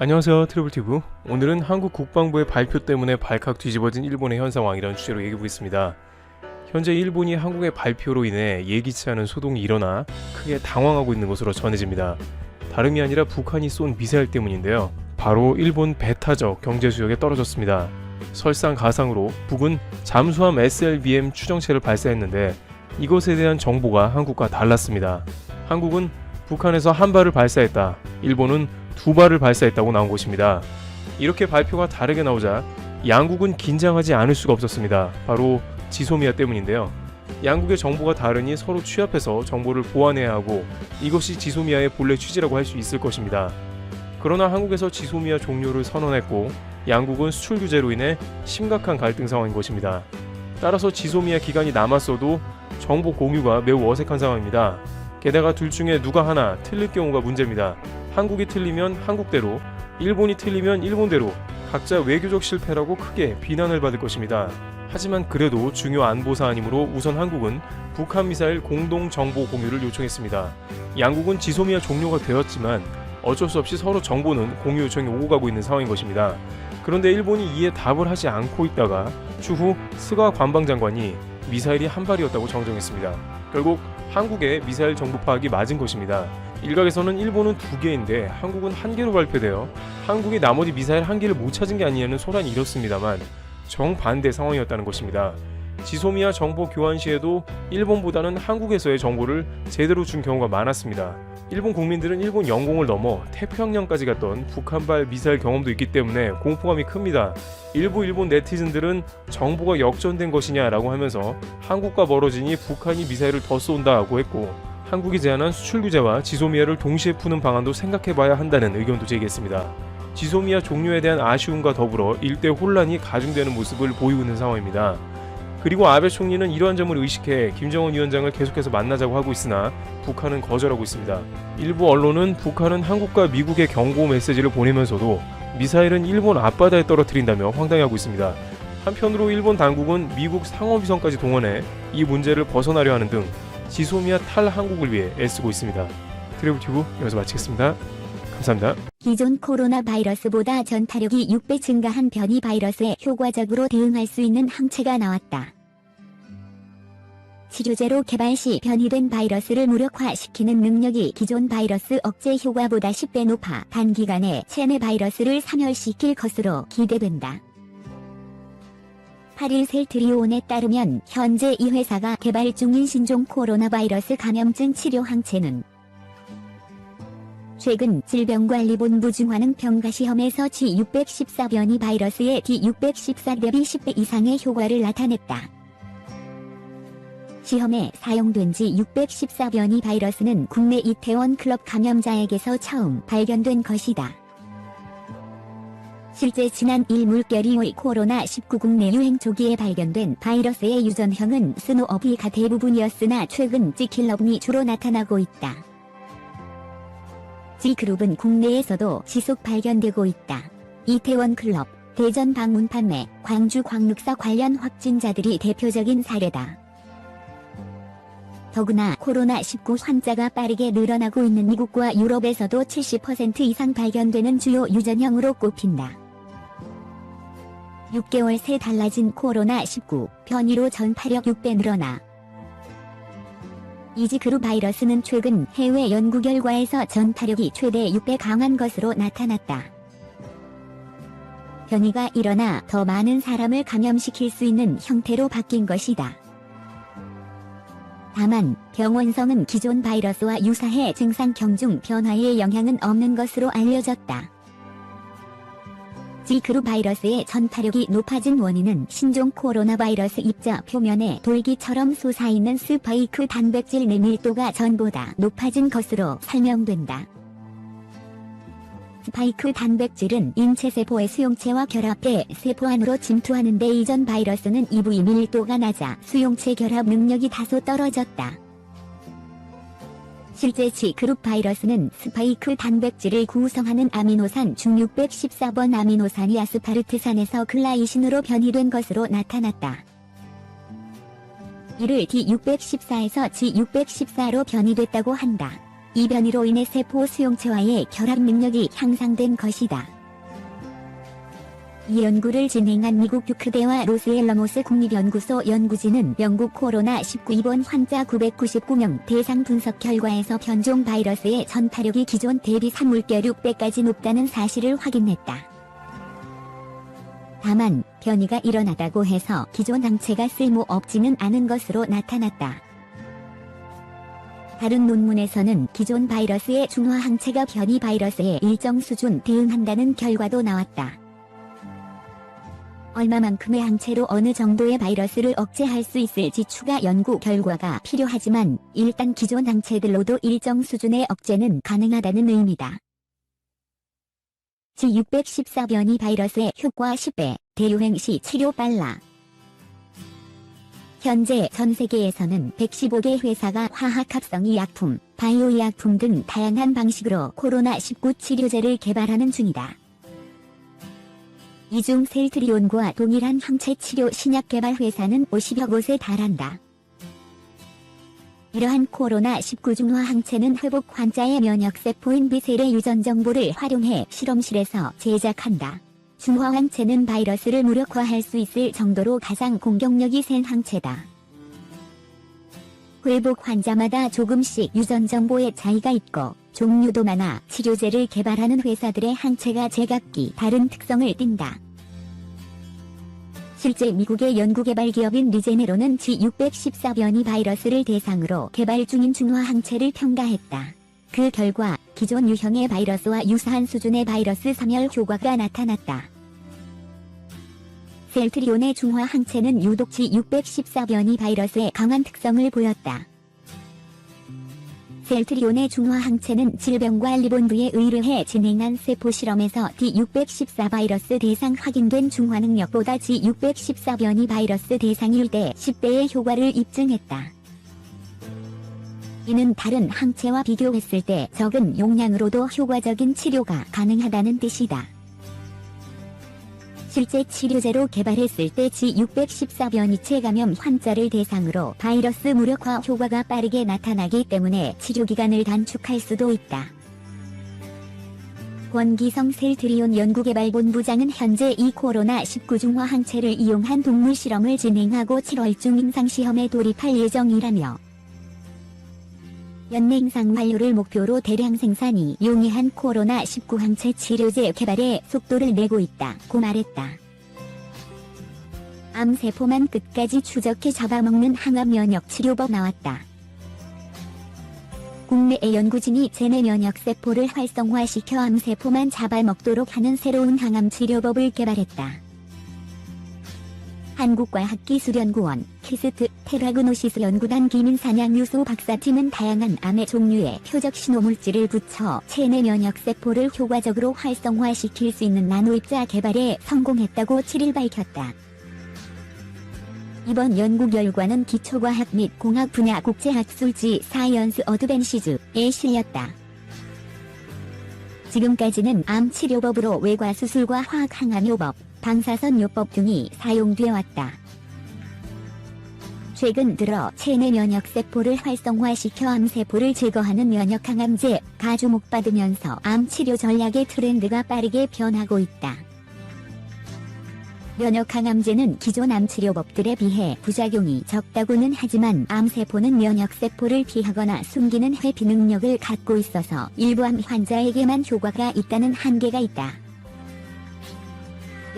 안녕하세요 트래블티브. 오늘은 한국 국방부의 발표 때문에 발칵 뒤집어진 일본의 현 상황이라는 주제로 얘기해보겠습니다. 현재 일본이 한국의 발표로 인해 예기치 않은 소동이 일어나 크게 당황하고 있는 것으로 전해집니다. 다름이 아니라 북한이 쏜 미사일 때문인데요. 바로 일본 배타적 경제 수역에 떨어졌습니다. 설상가상으로 북은 잠수함 SLBM 추정체를 발사했는데 이것에 대한 정보가 한국과 달랐습니다. 한국은 북한에서 한 발을 발사했다. 일본은 두 발을 발사했다고 나온 것입니다. 이렇게 발표가 다르게 나오자 양국은 긴장하지 않을 수가 없었습니다. 바로 지소미아 때문인데요. 양국의 정보가 다르니 서로 취합해서 정보를 보완해야 하고 이것이 지소미아의 본래 취지라고 할 수 있을 것입니다. 그러나 한국에서 지소미아 종료를 선언했고 양국은 수출 규제로 인해 심각한 갈등 상황인 것입니다. 따라서 지소미아 기간이 남았어도 정보 공유가 매우 어색한 상황입니다. 게다가 둘 중에 누가 하나 틀릴 경우가 문제입니다. 한국이 틀리면 한국대로, 일본이 틀리면 일본대로 각자 외교적 실패라고 크게 비난을 받을 것입니다. 하지만 그래도 중요 안보 사안이므로 우선 한국은 북한 미사일 공동 정보 공유를 요청했습니다. 양국은 지소미아 종료가 되었지만 어쩔 수 없이 서로 정보는 공유 요청이 오고 가고 있는 상황인 것입니다. 그런데 일본이 이에 답을 하지 않고 있다가 추후 스가 관방장관이 미사일이 한 발이었다고 정정했습니다. 결국 한국의 미사일 정보 파악이 맞은 것입니다. 일각에서는 일본은 두 개인데 한국은 한 개로 발표되어 한국이 나머지 미사일 한 개를 못 찾은 게 아니냐는 소란이 일었습니다만 정반대 상황이었다는 것입니다. 지소미아 정보 교환 시에도 일본보다는 한국에서의 정보를 제대로 준 경우가 많았습니다. 일본 국민들은 일본 영공을 넘어 태평양까지 갔던 북한발 미사일 경험도 있기 때문에 공포감이 큽니다. 일부 일본 네티즌들은 정보가 역전된 것이냐라고 하면서 한국과 멀어지니 북한이 미사일을 더 쏜다고 했고 한국이 제안한 수출 규제와 지소미아를 동시에 푸는 방안도 생각해봐야 한다는 의견도 제기했습니다. 지소미아 종료에 대한 아쉬움과 더불어 일대 혼란이 가중되는 모습을 보이고 있는 상황입니다. 그리고 아베 총리는 이러한 점을 의식해 김정은 위원장을 계속해서 만나자고 하고 있으나 북한은 거절하고 있습니다. 일부 언론은 북한은 한국과 미국의 경고 메시지를 보내면서도 미사일은 일본 앞바다에 떨어뜨린다며 황당해하고 있습니다. 한편으로 일본 당국은 미국 상업위성까지 동원해 이 문제를 벗어나려 하는 등 지소미아 탈한국을 위해 애쓰고 있습니다. 트래블 튜브 여기서 마치겠습니다. 감사합니다. 기존 코로나 바이러스보다 전파력이 6배 증가한 변이 바이러스에 효과적으로 대응할 수 있는 항체가 나왔다. 치료제로 개발 시 변이된 바이러스를 무력화시키는 능력이 기존 바이러스 억제 효과보다 10배 높아 단기간에 체내 바이러스를 사멸시킬 것으로 기대된다. 8일 셀트리온에 따르면 현재 이 회사가 개발 중인 신종 코로나 바이러스 감염증 치료 항체는 최근 질병관리본부 중화능 평가 시험에서 G614 변이 바이러스의 D614 대비 10배 이상의 효과를 나타냈다. 시험에 사용된 G614 변이 바이러스는 국내 이태원 클럽 감염자에게서 처음 발견된 것이다. 실제 지난 1 물결이 코로나19 국내 유행 초기에 발견된 바이러스의 유전형은 스노어비가 대부분이었으나 최근 G킬러분이 주로 나타나고 있다. G그룹은 국내에서도 지속 발견되고 있다. 이태원 클럽, 대전 방문 판매, 광주 광륵사 관련 확진자들이 대표적인 사례다. 더구나 코로나19 환자가 빠르게 늘어나고 있는 미국과 유럽에서도 70% 이상 발견되는 주요 유전형으로 꼽힌다. 6개월 새 달라진 코로나19 변이로 전파력 6배 늘어나 이지그룹 바이러스는 최근 해외 연구 결과에서 전파력이 최대 6배 강한 것으로 나타났다. 변이가 일어나 더 많은 사람을 감염시킬 수 있는 형태로 바뀐 것이다. 다만 병원성은 기존 바이러스와 유사해 증상 경중 변화에 영향은 없는 것으로 알려졌다. G그룹 바이러스의 전파력이 높아진 원인은 신종 코로나 바이러스 입자 표면에 돌기처럼 솟아있는 스파이크 단백질 내 밀도가 전보다 높아진 것으로 설명된다. 스파이크 단백질은 인체 세포의 수용체와 결합해 세포 안으로 침투하는데 이전 바이러스는 이 부위 밀도가 낮아 수용체 결합 능력이 다소 떨어졌다. 실제 G그룹 바이러스는 스파이크 단백질을 구성하는 아미노산 중 614번 아미노산이 아스파르트산에서 글라이신으로 변이된 것으로 나타났다. 이를 D614에서 G614로 변이됐다고 한다. 이 변이로 인해 세포 수용체와의 결합 능력이 향상된 것이다. 이 연구를 진행한 미국 듀크대와 로스엘러모스 국립연구소 연구진은 영국 코로나19 입원 환자 999명 대상 분석 결과에서 변종 바이러스의 전파력이 기존 대비 3물결 6배까지 높다는 사실을 확인했다. 다만 변이가 일어나다고 해서 기존 항체가 쓸모없지는 않은 것으로 나타났다. 다른 논문에서는 기존 바이러스의 중화 항체가 변이 바이러스에 일정 수준 대응한다는 결과도 나왔다. 얼마만큼의 항체로 어느 정도의 바이러스를 억제할 수 있을지 추가 연구 결과가 필요하지만 일단 기존 항체들로도 일정 수준의 억제는 가능하다는 의미다. G614변이 바이러스의 효과 10배, 대유행 시 치료 빨라. 현재 전 세계에서는 115개 회사가 화학합성이 약품, 바이오 의약품 등 다양한 방식으로 코로나19 치료제를 개발하는 중이다. 이중 셀트리온과 동일한 항체 치료 신약 개발 회사는 50여 곳에 달한다. 이러한 코로나19 중화 항체는 회복 환자의 면역세포인 비셀의 유전 정보를 활용해 실험실에서 제작한다. 중화 항체는 바이러스를 무력화할 수 있을 정도로 가장 공격력이 센 항체다. 회복 환자마다 조금씩 유전 정보의 차이가 있고 종류도 많아 치료제를 개발하는 회사들의 항체가 제각기 다른 특성을 띈다. 실제 미국의 연구개발 기업인 리제네로는 G614변이 바이러스를 대상으로 개발 중인 중화 항체를 평가했다. 그 결과 기존 유형의 바이러스와 유사한 수준의 바이러스 사멸 효과가 나타났다. 셀트리온의 중화 항체는 유독 G614변이 바이러스의 강한 특성을 보였다. 셀트리온의 중화 항체는 질병관리본부에 의뢰해 진행한 세포 실험에서 D614 바이러스 대상 확인된 중화 능력보다 G614 변이 바이러스 대상일 때 10배의 효과를 입증했다. 이는 다른 항체와 비교했을 때 적은 용량으로도 효과적인 치료가 가능하다는 뜻이다. 실제 치료제로 개발했을 때 G614변이체 감염 환자를 대상으로 바이러스 무력화 효과가 빠르게 나타나기 때문에 치료기간을 단축할 수도 있다. 권기성 셀트리온 연구개발본부장은 현재 이 코로나19 중화 항체를 이용한 동물 실험을 진행하고 7월 중 임상시험에 돌입할 예정이라며 연맹상 완료를 목표로 대량 생산이 용이한 코로나19 항체 치료제 개발에 속도를 내고 있다 고 말했다. 암세포만 끝까지 추적해 잡아먹는 항암 면역 치료법 나왔다. 국내의 연구진이 체내 면역 세포를 활성화시켜 암세포만 잡아먹도록 하는 새로운 항암 치료법을 개발했다. 한국과학기술연구원, 키스트, 테라그노시스 연구단 김인사냥유소 박사팀은 다양한 암의 종류에 표적 신호물질을 붙여 체내 면역 세포를 효과적으로 활성화시킬 수 있는 나노입자 개발에 성공했다고 7일 밝혔다. 이번 연구 결과는 기초과학 및 공학 분야 국제학술지 사이언스 어드밴시즈에 실렸다. 지금까지는 암 치료법으로 외과 수술과 화학 항암요법, 방사선 요법 등이 사용되어 왔다. 최근 들어 체내 면역 세포를 활성화시켜 암세포를 제거하는 면역 항암제가 주목받으면서 암 치료 전략의 트렌드가 빠르게 변하고 있다. 면역 항암제는 기존 암 치료법들에 비해 부작용이 적다고는 하지만 암세포는 면역 세포를 피하거나 숨기는 회피 능력을 갖고 있어서 일부 암 환자에게만 효과가 있다는 한계가 있다.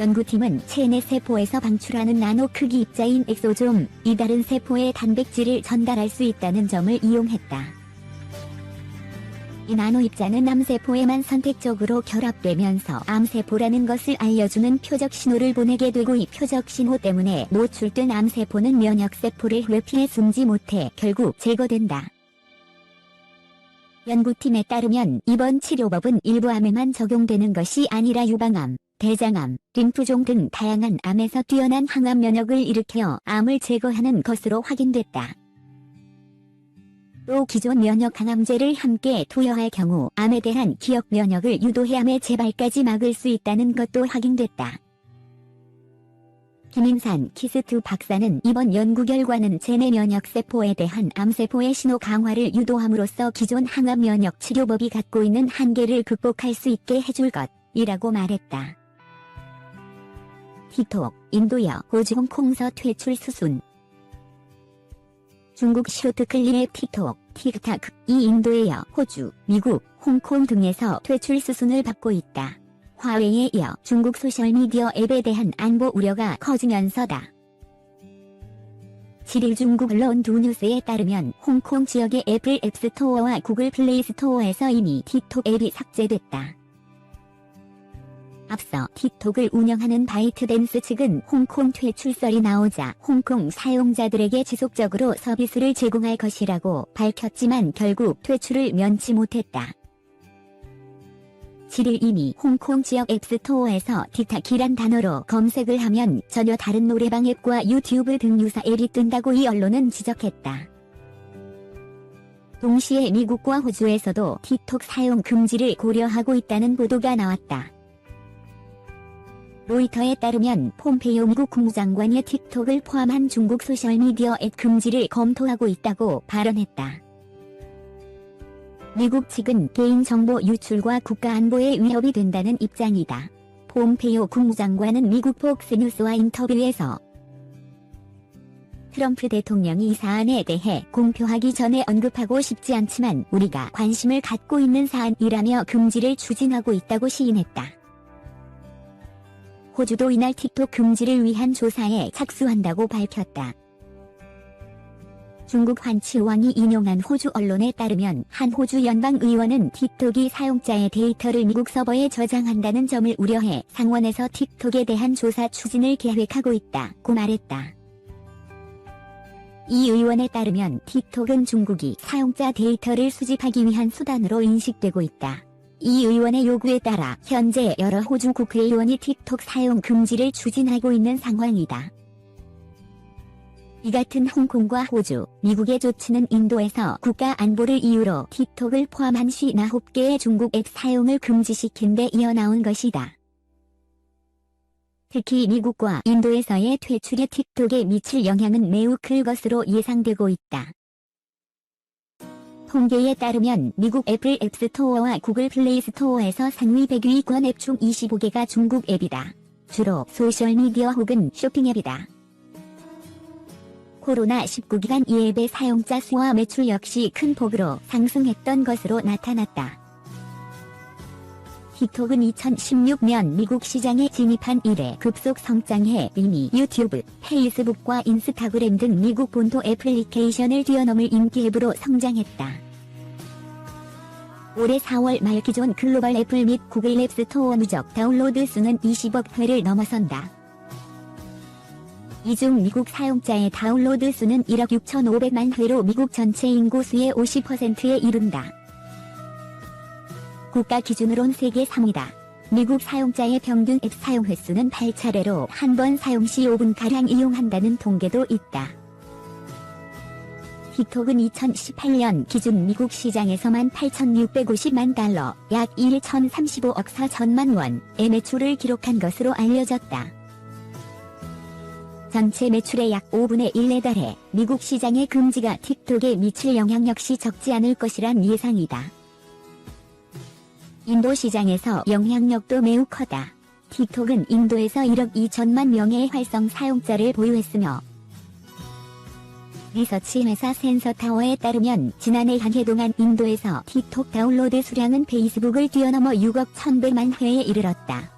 연구팀은 체내 세포에서 방출하는 나노 크기 입자인 엑소좀, 이 다른 세포에 단백질을 전달할 수 있다는 점을 이용했다. 이 나노 입자는 암세포에만 선택적으로 결합되면서 암세포라는 것을 알려주는 표적 신호를 보내게 되고 이 표적 신호 때문에 노출된 암세포는 면역세포를 회피해 숨지 못해 결국 제거된다. 연구팀에 따르면 이번 치료법은 일부 암에만 적용되는 것이 아니라 유방암, 대장암, 림프종 등 다양한 암에서 뛰어난 항암 면역을 일으켜 암을 제거하는 것으로 확인됐다. 또 기존 면역 항암제를 함께 투여할 경우 암에 대한 기억 면역을 유도해 암의 재발까지 막을 수 있다는 것도 확인됐다. 김인산 키스트 박사는 이번 연구 결과는 체내 면역 세포에 대한 암세포의 신호 강화를 유도함으로써 기존 항암 면역 치료법이 갖고 있는 한계를 극복할 수 있게 해줄 것이라고 말했다. 틱톡, 인도여, 호주 홍콩서 퇴출 수순 중국 쇼트클립 틱톡, 틱탁, 이 인도에여 호주, 미국, 홍콩 등에서 퇴출 수순을 받고 있다. 화웨이에 이어 중국 소셜미디어 앱에 대한 안보 우려가 커지면서다. 7일 중국 언론 두 뉴스에 따르면 홍콩 지역의 애플 앱스토어와 구글 플레이 스토어에서 이미 틱톡 앱이 삭제됐다. 앞서 틱톡을 운영하는 바이트댄스 측은 홍콩 퇴출설이 나오자 홍콩 사용자들에게 지속적으로 서비스를 제공할 것이라고 밝혔지만 결국 퇴출을 면치 못했다. 7일 이미 홍콩 지역 앱스토어에서 틱탁이란 단어로 검색을 하면 전혀 다른 노래방 앱과 유튜브 등 유사 앱이 뜬다고 이 언론은 지적했다. 동시에 미국과 호주에서도 틱톡 사용 금지를 고려하고 있다는 보도가 나왔다. 로이터에 따르면 폼페이오 미국 국무장관이 틱톡을 포함한 중국 소셜미디어 앱 금지를 검토하고 있다고 발언했다. 미국 측은 개인정보 유출과 국가안보에 위협이 된다는 입장이다. 폼페이오 국무장관은 미국 폭스뉴스와 인터뷰에서 트럼프 대통령이 이 사안에 대해 공표하기 전에 언급하고 싶지 않지만 우리가 관심을 갖고 있는 사안이라며 금지를 추진하고 있다고 시인했다. 호주도 이날 틱톡 금지를 위한 조사에 착수한다고 밝혔다. 중국 환치왕이 인용한 호주 언론에 따르면 한 호주 연방의원은 틱톡이 사용자의 데이터를 미국 서버에 저장한다는 점을 우려해 상원에서 틱톡에 대한 조사 추진을 계획하고 있다고 말했다. 이 의원에 따르면 틱톡은 중국이 사용자 데이터를 수집하기 위한 수단으로 인식되고 있다. 이 의원의 요구에 따라 현재 여러 호주 국회의원이 틱톡 사용 금지를 추진하고 있는 상황이다. 이 같은 홍콩과 호주, 미국의 조치는 인도에서 국가 안보를 이유로 틱톡을 포함한 59개의 중국 앱 사용을 금지시킨 데 이어 나온 것이다. 특히 미국과 인도에서의 퇴출이 틱톡에 미칠 영향은 매우 클 것으로 예상되고 있다. 통계에 따르면 미국 애플 앱스토어와 구글 플레이 스토어에서 상위 100위권 앱 중 25개가 중국 앱이다. 주로 소셜미디어 혹은 쇼핑 앱이다. 코로나19 기간 이 앱의 사용자 수와 매출 역시 큰 폭으로 상승했던 것으로 나타났다. 틱톡은 2016년 미국 시장에 진입한 이래 급속 성장해 이미 유튜브, 페이스북과 인스타그램 등 미국 본토 애플리케이션을 뛰어넘을 인기 앱으로 성장했다. 올해 4월 말 기존 글로벌 애플 및 구글 앱 스토어 누적 다운로드 수는 20억 회를 넘어선다. 이 중 미국 사용자의 다운로드 수는 1억 6,500만 회로 미국 전체 인구 수의 50%에 이른다. 국가 기준으론 세계 3위다. 미국 사용자의 평균 앱 사용 횟수는 8차례로 한 번 사용 시 5분가량 이용한다는 통계도 있다. 틱톡은 2018년 기준 미국 시장에서만 8,650만 달러, 약 1,035억 4천만 원의 매출을 기록한 것으로 알려졌다. 전체 매출의 약 5분의 1에 달해 미국 시장의 금지가 틱톡에 미칠 영향 역시 적지 않을 것이란 예상이다. 인도 시장에서 영향력도 매우 커다. 틱톡은 인도에서 1억 2천만 명의 활성 사용자를 보유했으며 리서치 회사 센서타워에 따르면 지난해 한 해 동안 인도에서 틱톡 다운로드 수량은 페이스북을 뛰어넘어 6억 1,100만 회에 이르렀다.